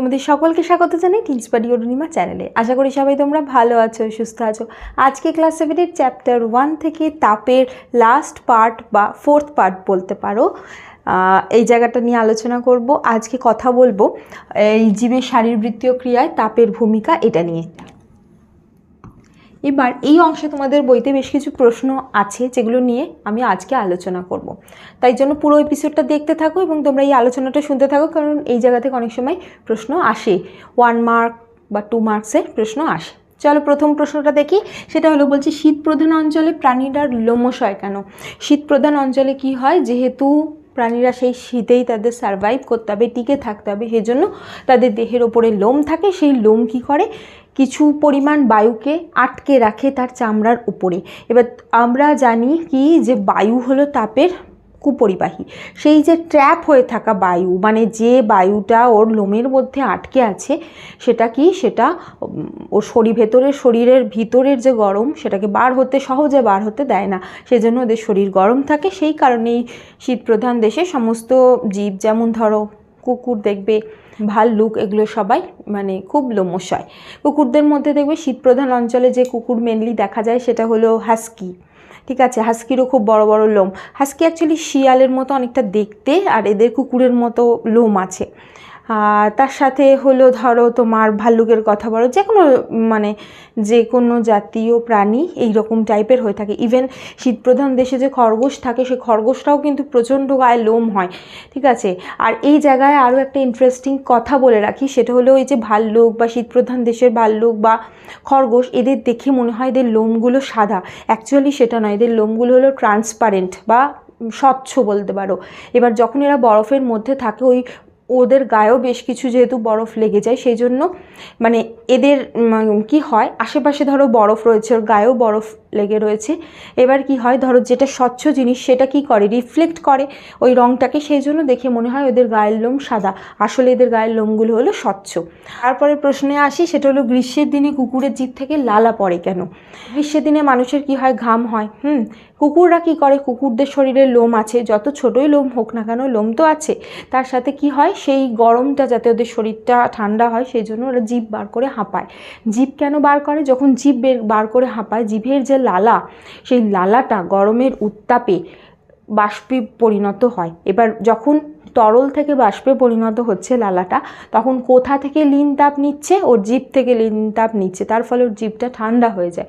তোমাদের সকলকে স্বাগত জানাই টিন্সপাডি অরুণিমা চ্যানেলে আশা করি সবাই তোমরা ভালো আছো, সুস্থ আছো। আজকে ক্লাস সেভেনের চ্যাপ্টার ওয়ান থেকে তাপের লাস্ট পার্ট বা ফোর্থ পার্ট বলতে পারো। এই জায়গাটা নিয়ে আলোচনা করব। আজকে কথা বলব এই জীবের শারীরবৃত্তীয় ক্রিয়ায় তাপের ভূমিকা এটা নিয়ে। এবার এই অংশে তোমাদের বইতে বেশ কিছু প্রশ্ন আছে যেগুলো নিয়ে আমি আজকে আলোচনা করব। তাই জন্য পুরো এপিসোডটা দেখতে থাকো এবং তোমরা এই আলোচনাটা শুনতে থাকো, কারণ এই জায়গা থেকে অনেক সময় প্রশ্ন আসে। ওয়ান মার্ক বা টু মার্কসের প্রশ্ন আসে। চলো প্রথম প্রশ্নটা দেখি। সেটা হলো বলছি, শীত প্রধান অঞ্চলে প্রাণীরা লোমশয় কেন? শীত প্রধান অঞ্চলে কি হয়? যেহেতু প্রাণীরা সেই শীতেই তাদের সারভাইভ করতে হবে, টিকে থাকতে হবে, সেজন্য তাদের দেহের ওপরে লোম থাকে, সেই লোম কি করে? কিছু পরিমাণ বায়ুকে আটকে রাখে তার চামড়ার উপরে। এবার আমরা জানি কি যে বায়ু হলো তাপের কুপরিবাহী। সেই যে ট্র্যাপ হয়ে থাকা বায়ু মানে যে বায়ুটা ওর লোমের মধ্যে আটকে আছে, সেটা কি? সেটা ওর শরীর ভেতরের শরীরের ভিতরের যে গরম, সেটাকে বার হতে, সহজে বার হতে দেয় না। সেজন্য ওদের শরীর গরম থাকে। সেই কারণেই শীতপ্রধান দেশে সমস্ত জীব, যেমন ধরো, কুকুর দেখবে ভাল্লুক এগুলো সবাই মানে খুব লোমশয়। কুকুরদের মধ্যে দেখবে শীতপ্রধান অঞ্চলে যে কুকুর মেনলি দেখা যায় সেটা হলো হাস্কি ঠিক আছে হাস্কিরও খুব বড় বড় লোম। হাস্কি অ্যাকচুয়ালি শিয়ালের মতো অনেকটা দেখতে আর এদের কুকুরের মতো লোম আছে। তার সাথে হলো ধরো তোমার ভাল্লুকের কথা বলো যে কোনো মানে যে কোনো জাতীয় প্রাণী এই রকম টাইপের হয়ে থাকে। ইভেন শীতপ্রধান দেশে যে খরগোশ থাকে সেই খরগোশটাও কিন্তু প্রচণ্ড গায়ে লোম হয়, ঠিক আছে? আর এই জায়গায় আরও একটা ইন্টারেস্টিং কথা বলে রাখি, সেটা হলো ওই যে ভাল্লুক বা শীতপ্রধান দেশের ভাল্লুক বা খরগোশ, এদের দেখে মনে হয় এদের লোমগুলো সাদা। অ্যাকচুয়ালি সেটা নয়, এদের লোমগুলো হলো ট্রান্সপারেন্ট বা স্বচ্ছ বলতে পারো। এবার যখন এরা বরফের মধ্যে থাকে, ওই ওদের গায়েও বেশ কিছু যেহেতু বরফ লেগে যায়, সেই জন্য মানে এদের কি হয়, আশেপাশে ধরো বরফ রয়েছে, ওর গায়েও বরফ লেগে রয়েছে। এবার কি হয়? ধরো যেটা স্বচ্ছ জিনিস সেটা কি করে? রিফ্লেক্ট করে ওই রঙটাকে সেই জন্য দেখে মনে হয় ওদের গায়ের লোম সাদা। আসলে এদের গায়ের লোমগুলো হলো স্বচ্ছ। তারপরে প্রশ্নে আসি, সেটা হলো গ্রীষ্মের দিনে কুকুরের জিভ থেকে লালা পড়ে কেন? গ্রীষ্মের দিনে মানুষের কি হয়? ঘাম হয়। হুম, কুকুররা কি করে? কুকুরদের শরীরে লোম আছে। যত ছোটোই লোম হোক না কেন লোম তো আছে। তার সাথে কি হয়? সেই গরমটা যাতে ওদের শরীরটা ঠান্ডা হয়, সেই জন্য ওরা জিভ বার করে হাঁপায়। জিভ কেন বার করে? যখন জিভ বের, বার করে হাঁপায়, জিভের যে লালা, সেই লালাটা গরমের উত্তাপে বাষ্পে পরিণত হয়। এবার যখন তরল থেকে বাষ্পে পরিণত হচ্ছে লালাটা, তখন কোথা থেকে লিন তাপ নিচ্ছে? ওর জিভ থেকে লিন তাপ নিচ্ছে, তার ফলে ওর জিভটা ঠান্ডা হয়ে যায়।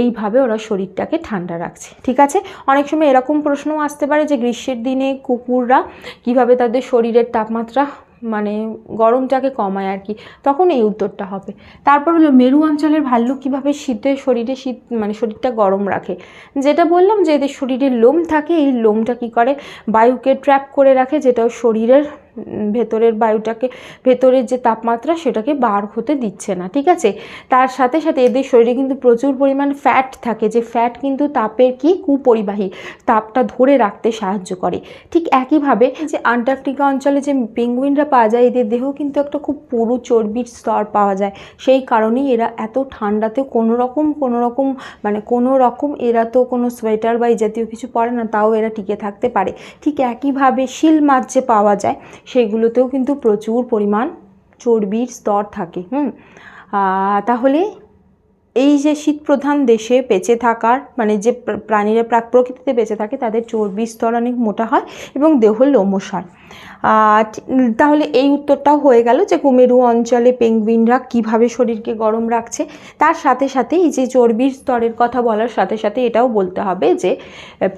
এইভাবে ওরা শরীরটাকে ঠান্ডা রাখছে, ঠিক আছে? অনেক সময় এরকম প্রশ্নও আসতে পারে যে গ্রীষ্মের দিনে কুকুররা কীভাবে তাদের শরীরের তাপমাত্রা মানে গরমটাকে কমায় আর কি। তখন এই উত্তরটা হবে। তারপর হলো মেরু অঞ্চলের ভাল্লুক কীভাবে শীতে শরীরে শীত মানে শরীরটা গরম রাখে? যেটা বললাম যে এদের শরীরে লোম থাকে, এই লোমটা কী করে? বায়ুকে ট্র্যাপ করে রাখে, যেটা শরীরের ভেতরের বায়ুটাকে, ভেতরের যে তাপমাত্রা সেটাকে বার হতে দিচ্ছে না, ঠিক আছে? তার সাথে সাথে এদের শরীরে কিন্তু প্রচুর পরিমাণ ফ্যাট থাকে, যে ফ্যাট কিন্তু তাপের কি? কুপরিবাহী। তাপটা ধরে রাখতে সাহায্য করে। ঠিক একইভাবে যে আন্টার্কটিকা অঞ্চলে যে পেঙ্গুইনরা পাওয়া যায়, এদের দেহ কিন্তু একটা খুব পুরু চর্বির স্তর পাওয়া যায়। সেই কারণেই এরা এত ঠান্ডাতে কোনো রকম কোনো রকম মানে কোনো রকম এরা তো কোনো সোয়েটার বা এই জাতীয় কিছু পরে না, তাও এরা টিকে থাকতে পারে। ঠিক একইভাবে শিল মাছ যে পাওয়া যায় সেগুলোতেও কিন্তু প্রচুর পরিমাণ চর্বির স্তর থাকে হুম? তাহলে এই যে শীতপ্রধান দেশে বেঁচে থাকার মানে যে প্রাণীরা প্রাক প্রকৃতিতে বেঁচে থাকে তাদের চর্বির স্তর অনেক মোটা হয় এবং দেহ লোমস আহ, ঠি- তাহলে এই উত্তরটাও হয়ে গেল যে কুমেরু অঞ্চলে পেঙ্গুইনরা কীভাবে শরীরকে গরম রাখছে। তার সাথে সাথে এই যে চর্বির স্তরের কথা বলার সাথে সাথে এটাও বলতে হবে যে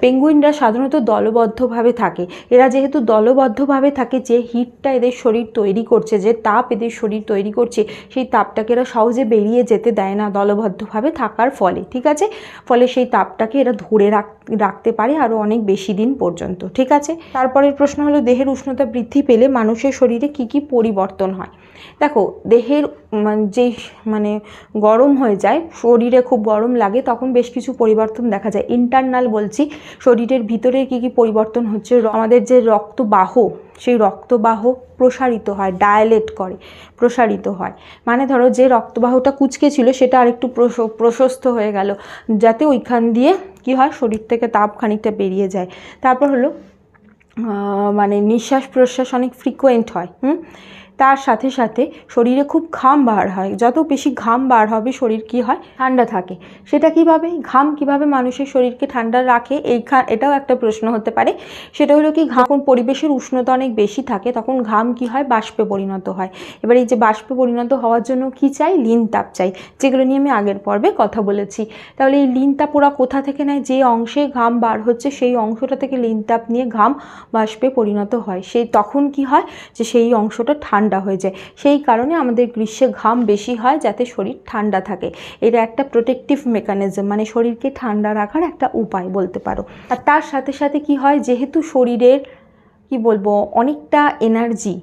পেঙ্গুইনরা সাধারণত দলবদ্ধভাবে থাকে। এরা যেহেতু দলবদ্ধভাবে থাকে, যে হিটটা এদের শরীর তৈরি করছে, যে তাপ এদের শরীর তৈরি করছে, সেই তাপটাকে এরা সহজে বেরিয়ে যেতে দেয় না দলবদ্ধভাবে থাকার ফলে, ঠিক আছে? ফলে সেই তাপটাকে এরা ধরে রাখ রাখতে পারে আরও অনেক বেশি দিন পর্যন্ত, ঠিক আছে? তারপরের প্রশ্ন হলো, দেহের উষ্ণতা বৃদ্ধি পেলে মানুষের শরীরে কি কি পরিবর্তন হয়? দেখো, দেহের মানে যেই মানে গরম হয়ে যায়, শরীরে খুব গরম লাগে, তখন বেশ কিছু পরিবর্তন দেখা যায়। ইন্টারনাল বলছি, শরীরের ভিতরে কি কি পরিবর্তন হচ্ছে? আমাদের যে রক্তবাহ, সেই রক্তবাহ প্রসারিত হয় ডায়ালেট করে, প্রসারিত হয়। মানে ধরো, যে রক্তবাহটা কুচকে ছিল, সেটা আরেকটু প্রশ- প্রশস্ত হয়ে গেল, যাতে ওইখান দিয়ে কি হয়, শরীর থেকে তাপ খানিকটা বেরিয়ে যায়। তারপর হলো মানে নিঃশ্বাস প্রশ্বাস অনেক ফ্রিকোয়েন্ট হয়, হুম? তার সাথে সাথে শরীরে খুব ঘাম বার হয়। যত বেশি ঘাম বার হবে, শরীর কি হয়? ঠান্ডা থাকে। সেটা কীভাবে? ঘাম কীভাবে মানুষের শরীরকে ঠান্ডা রাখে? এই এটাও একটা প্রশ্ন হতে পারে। সেটা হলো কি, ঘাম পরিবেশের উষ্ণতা অনেক বেশি থাকে, তখন ঘাম কি হয়? বাষ্পে পরিণত হয়। এবার এই যে বাষ্পে পরিণত হওয়ার জন্য কি চাই? লিন তাপ চাই। যেগুলো নিয়ে আমি আগের পর্বে কথা বলেছি। তাহলে এই লিন তাপ ওরা কোথা থেকে নেয়? যে অংশে ঘাম বার হচ্ছে, সেই অংশটা থেকে লিন তাপ নিয়ে ঘাম বাষ্পে পরিণত হয়। সেই তখন কি হয়? যে সেই অংশটা ঠান্ডা হয়ে যায়। সেই কারণে আমাদের গ্রীষ্মে ঘাম বেশি হয় যাতে শরীর ঠান্ডা থাকে। এটা একটা প্রোটেকটিভ মেকানিজম মানে শরীরকে ঠান্ডা রাখার একটা উপায় বলতে পারো। আর তার সাথে সাথে কি হয়, যেহেতু শরীরের, কি বলব, অনেকটা এনার্জি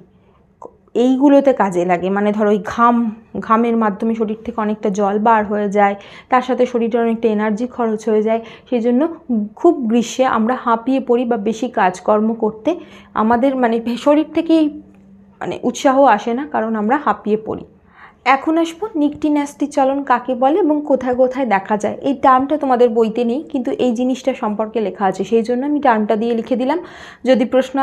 এইগুলোতে কাজে লাগে। মানে ধরো ওই ঘাম, ঘামের মাধ্যমে শরীর থেকে অনেকটা জল বার হয়ে যায়, তার সাথে শরীরে অনেকটা এনার্জি খরচ হয়ে যায়। সেই জন্য খুব গ্রীষ্মে আমরা হাঁপিয়ে পড়ি বা বেশি কাজকর্ম করতে। আমাদের মানে শরীর থেকেই মানে উৎসাহ আসে না, কারণ আমরা হাঁপিয়ে পড়ি। এখন আসব নিকটি ন্যাস্টি চলন কাকে বলে এবং কোথায় কোথায় দেখা যায়। এই টার্মটা তোমাদের বইতে নেই, কিন্তু এই জিনিসটা সম্পর্কে লেখা আছে। সেই জন্য আমি টার্মটা দিয়ে লিখে দিলাম। যদি প্রশ্ন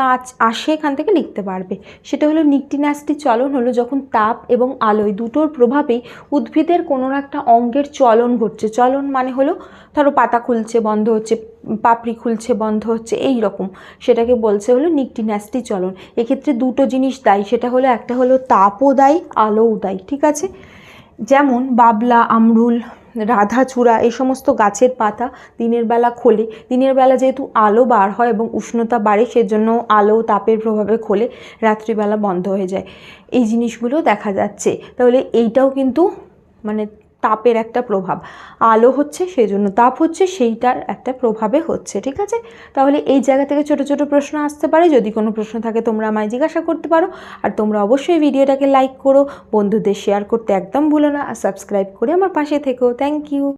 আসে, এখান থেকে লিখতে পারবে। সেটা হলো নিকটি ন্যাস্টি চলন হলো যখন তাপ এবং আলোয় দুটোর প্রভাবেই উদ্ভিদের কোনো একটা অঙ্গের চলন ঘটছে। চলন মানে হলো, ধরো পাতা খুলছে, বন্ধ হচ্ছে পাপড়ি খুলছে, বন্ধ হচ্ছে এই রকম সেটাকে বলছে হলো নিকটি ন্যাস্টি চলন। এক্ষেত্রে দুটো জিনিস দায়ী, সেটা হলো একটা হলো তাপও দায়ী, আলোও দায়ী, ঠিক আছে? যেমন বাবলা, আমরুল, রাধাচূড়া, এই সমস্ত গাছের পাতা দিনের বেলা খোলে। দিনের বেলা যেহেতু আলো বার হয় এবং উষ্ণতা বাড়ে, সেজন্য আলো তাপের প্রভাবে খোলে, রাত্রিবেলা বন্ধ হয়ে যায়। এই জিনিসগুলো দেখা যাচ্ছে। তাহলে এইটাও কিন্তু মানে তাপের একটা প্রভাব। আলো হচ্ছে সেই জন্য তাপ হচ্ছে, সেইটার একটা প্রভাবে হচ্ছে, ঠিক আছে? তাহলে এই জায়গা থেকে ছোট ছোট প্রশ্ন আসতে পারে। যদি কোনো প্রশ্ন থাকে, তোমরা আমায় জিজ্ঞাসা করতে পারো। আর তোমরা অবশ্যই ভিডিওটাকে লাইক করো। বন্ধুদের শেয়ার করতে একদম ভুলো না। আর সাবস্ক্রাইব করে আমার পাশে থেকো। Thank you